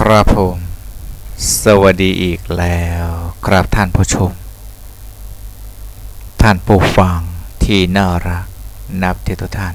ครับผม สวัสดีอีกแล้ว ครับท่านผู้ชม ท่านผู้ฟังที่น่ารัก นับที่ทุกท่าน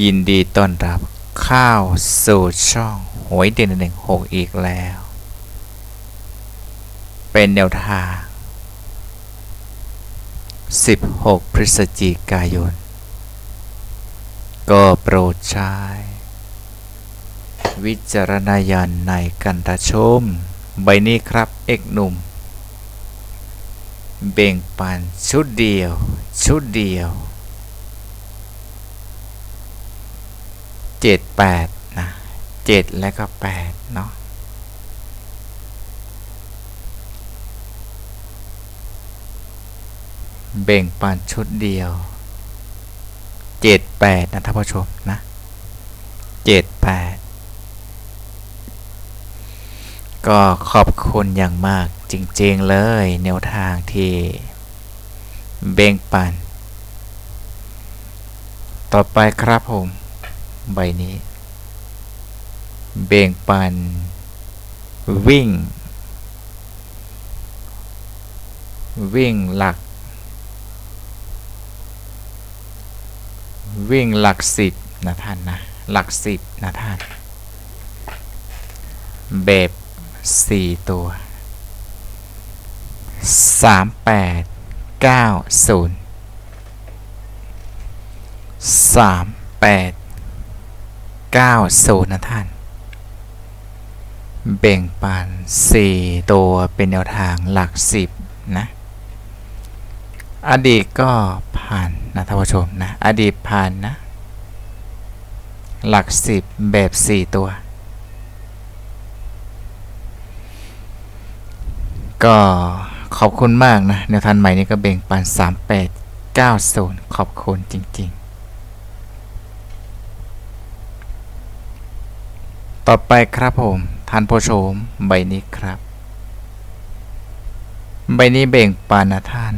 ยินดีต้อนรับเข้าสู่ช่องหวยเด่นหนึ่งหกอีกแล้ว เป็นแนวทาง 16 พฤศจิกายน ก็โปรดใช้ วิจารณญาณในการรับชม ใบนี้ครับเอกหนุ่ม เบ่งปันชุดเดียว ชุดเดียวเจ็ดแปดนะเจ็ดและก็แปดเนาะเบ่งปันชุดเดียวเจ็ดแปดนะท่านผู้ชมนะเจ็ด ก็ขอบคุณอย่างมากจริง ๆ เลยแนวทางที่เบ่งปัน ต่อไปครับผม ใบนี้ เบ่งปัน วิ่ง วิ่งหลัก วิ่งหลักสิบนะท่านนะ หลักสิบนะท่าน แบบ สี่ตัวสามแปดเก้าศูนย์สามแปดเก้าศูนย์นะท่านเบ่งปันสี่ตัวเป็นแนวทางหลักสิบนะ อดีตก็ผ่านนะท่านผู้ชมนะ อดีตผ่านนะ หลักสิบแบบสี่ตัว ก็ขอบคุณมากนะแนวทางใหม่นี้ก็เบ่งปัน 3890 ขอบคุณจริง ๆ ต่อไปครับผมท่านผู้ชมใบนี้ครับ ใบนี้เบ่งปันนะท่าน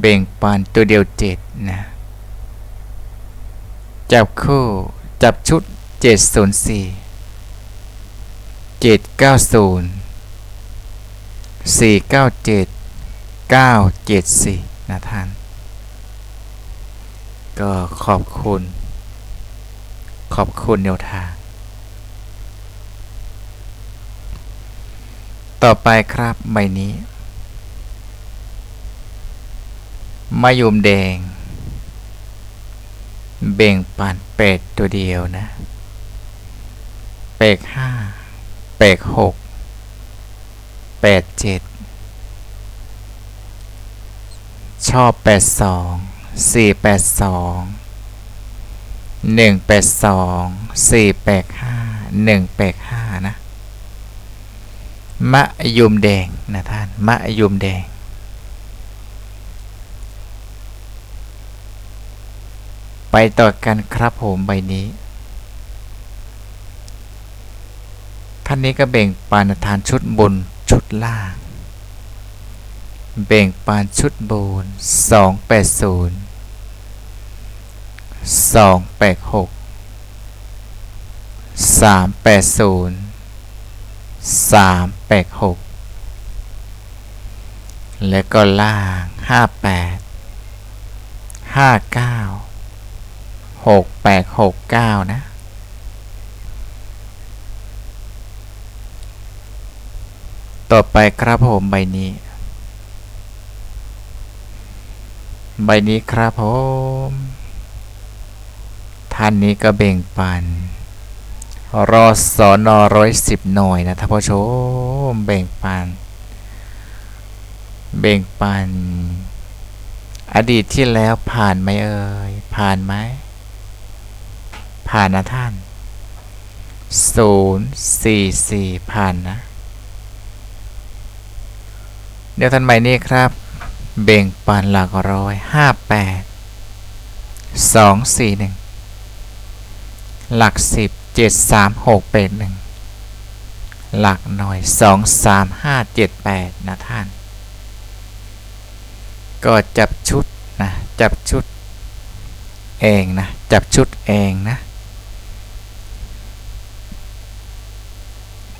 เบ่งปันตัวเดียวเจ็ดนะจับคู่จับชุด 704 จ็ดเก้าศูนย์สี่เก้าเจ็ดเก้าเจ็ดสี่นะท่าน ก็ขอบคุณ ขอบคุณแนวทาง ต่อไปครับใบนี้มายุมแดง เบ่งปันเป็ดตัวเดียวนะ เป็กห้า แปดหกแปดเจ็ดชอบแปดสองสี่แปดสองหนึ่งแปดสองสี่แปดห้าหนึ่งแปดห้านะมะยุมแดงนะท่านมะยุมแดงไปต่อกันครับผมใบนี้านนี้ก็เบ่งปานทานชุดบนชุดล่างเบ่งปานชุดบนสองแปดศูนย์สองแปดหกสามแปดศูนย์สามแปดหกและก็ล่างห้าแปดห้าเก้าหกแปดหกเก้านะ ต่อไปครับผมใบนี้ ใบนี้ครับผมท่านนี้ก็เบ่งปันรอสอนอร้อยสิบหน่อยนะท่านผู้ชมเบ่งปัน เบ่งปัน อดีตที่แล้วผ่านไหมเอ่ยผ่านไหมผ่านนะท่านศูนย์สี่สี่ผ่านนะ เดี๋ยวทันใบนี้ครับ เบ่งปันหลักร้อยห้าแปดสองสี่หนึ่งหลักสิบเจ็ดสามหกเป็นหนึ่งหลักหน่อยสองสามห้าเจ็ดแปดนะท่าน ก็จับชุดนะจับชุดเองนะจับชุดเองนะ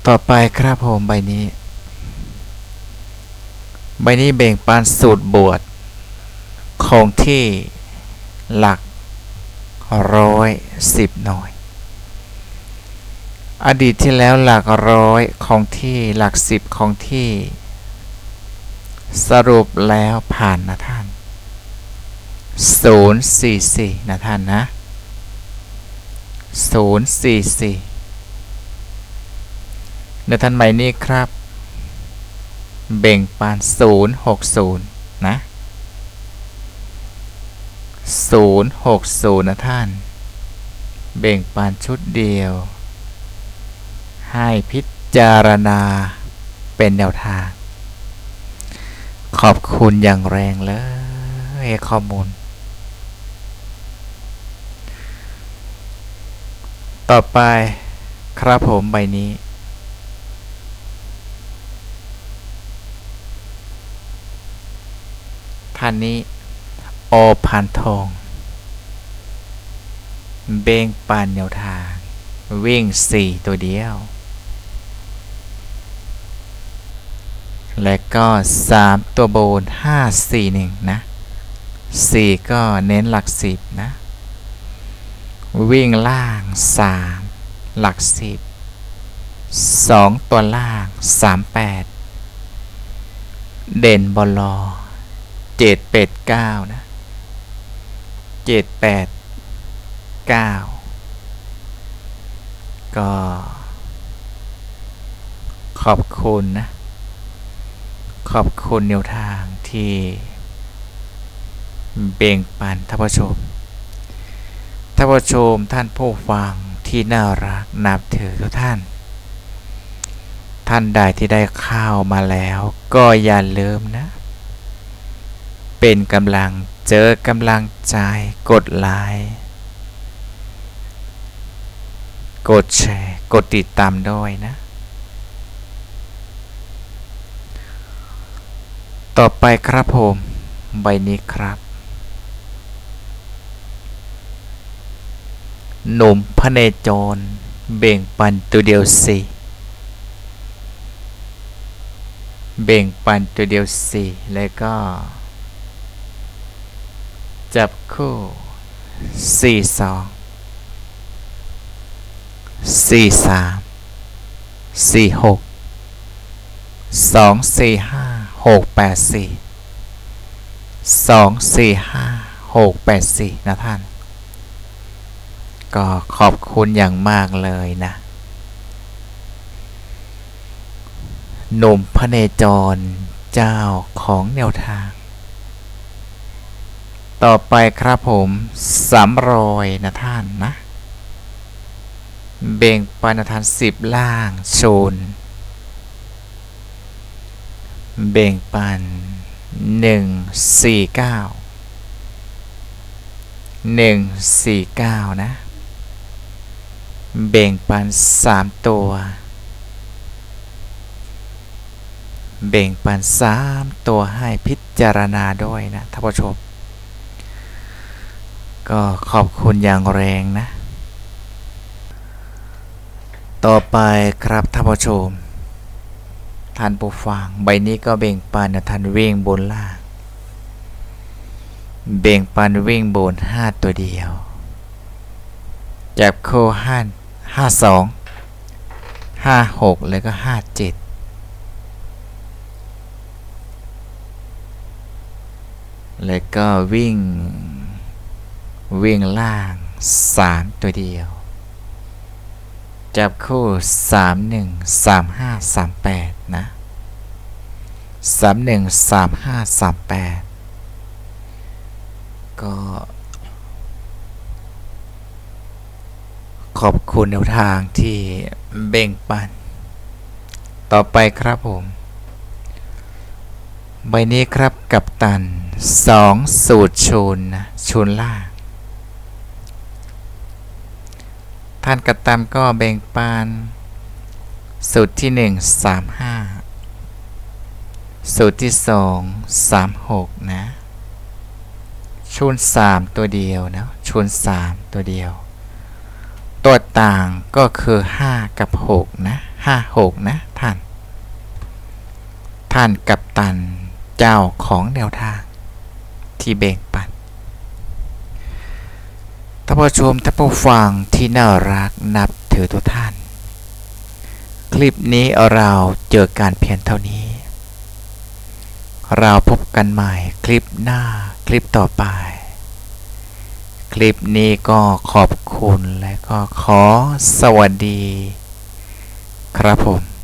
ต่อไปครับผมใบนี้ ใบนี้เบ่งปานสูตรบวชคงที่หลักร้อยสิบหน่วย อดีตที่แล้วหลักร้อยของที่หลักสิบของที่ สรุปแล้วผ่านนะท่าน 044 นะท่านนะ 044ในท่านใหม่นี้ครับ เบ่งปาน 060 นะ 060 นะท่าน เบ่งปานชุดเดียว ให้พิจารณาเป็นแนวทาง ขอบคุณอย่างแรงเลยข้อมูล ต่อไปครับผมใบนี้ ท่านนี้โอพันทอง เบงปานแนวทาง วิ่งสี่ตัวเดียว และก็3ตัวโบน5 4 1นะ4ก็เน้นหลัก10นะ วิ่งล่าง3หลัก10 2ตัวล่าง3 8เด่นบอลลอ 7 8 9นะ7 8 9ก็ขอบคุณนะ ขอบคุณแนวทางที่เบ่งปันท่านผู้ชมท่านผู้ชมท่านผู้ฟังที่น่ารักนับถือทุกท่าน ท่านใดที่ได้เข้ามาแล้ว ก็อย่าลืมนะ เป็นกำลังเจอกำลังใจ กดไลค์กดแชร์ กดติดตามด้วยนะ ต่อไปครับผม ใบนี้ครับ หนุ่มพระเนจร เบ่งปันตัวเดียวสี่เบ่งปันตัวเดียวสี่แล้วก็ จับคู่สี่สองสี่สามสี่หกสองสี่ห้าหกแปดสี่สองสี่ห้าหกแปดสี่นะท่าน ก็ขอบคุณอย่างมากเลยนะ หนุ่มพระเนจรเจ้าของแนวทาง ต่อไปครับผมสามรอยนะท่านนะ เบ่งปานทานสิบล่างโชน เบ่งปันหนึ่งสี่เก้าหนึ่งสี่เก้านะ เบ่งปันสามตัว เบ่งปันสามตัวให้พิจารณาด้วยนะท่านผู้ชม ก็ขอบคุณอย่างแรงนะ ต่อไปครับท่านผู้ชมท่านผู้ฟังใบนี้ก็เบ่งปันท่านวิ่งบนล่าง เบ่งปันวิ่งบนห้าตัวเดียว จับโคห้าห้าสองห้าหกแล้วก็ห้าเจ็ดแล้วก็วิ่ง วิ่งล่างสามตัวเดียว จับคู่สามหนึ่งสามห้าสามแปดนะสามหนึ่งสามห้าสามแปดก็ ขอบคุณแนวทางที่เบ่งปัน ต่อไปครับผม ใบนี้ครับกับตันสองสูตรชูนนะชูนล่าง ท่านกัตตามก็แบ่งปันสูตรที่หนึ่งสามห้าสูตรที่สองสามหกนะชูนสามตัวเดียวนะชูนสามตัวเดียว ตัวต่างก็คือห้ากับหกนะห้าหกนะ ท่าน ท่านกับตันเจ้าของแนวทางที่แบ่งปัน ท่านผู้ชมท่านผู้ฟังที่น่ารักนับถือทุกท่าน คลิปนี้เราเจอการเพียงเท่านี้ เราพบกันใหม่คลิปหน้าคลิปต่อไป คลิปนี้ก็ขอบคุณและก็ขอสวัสดี ครับผม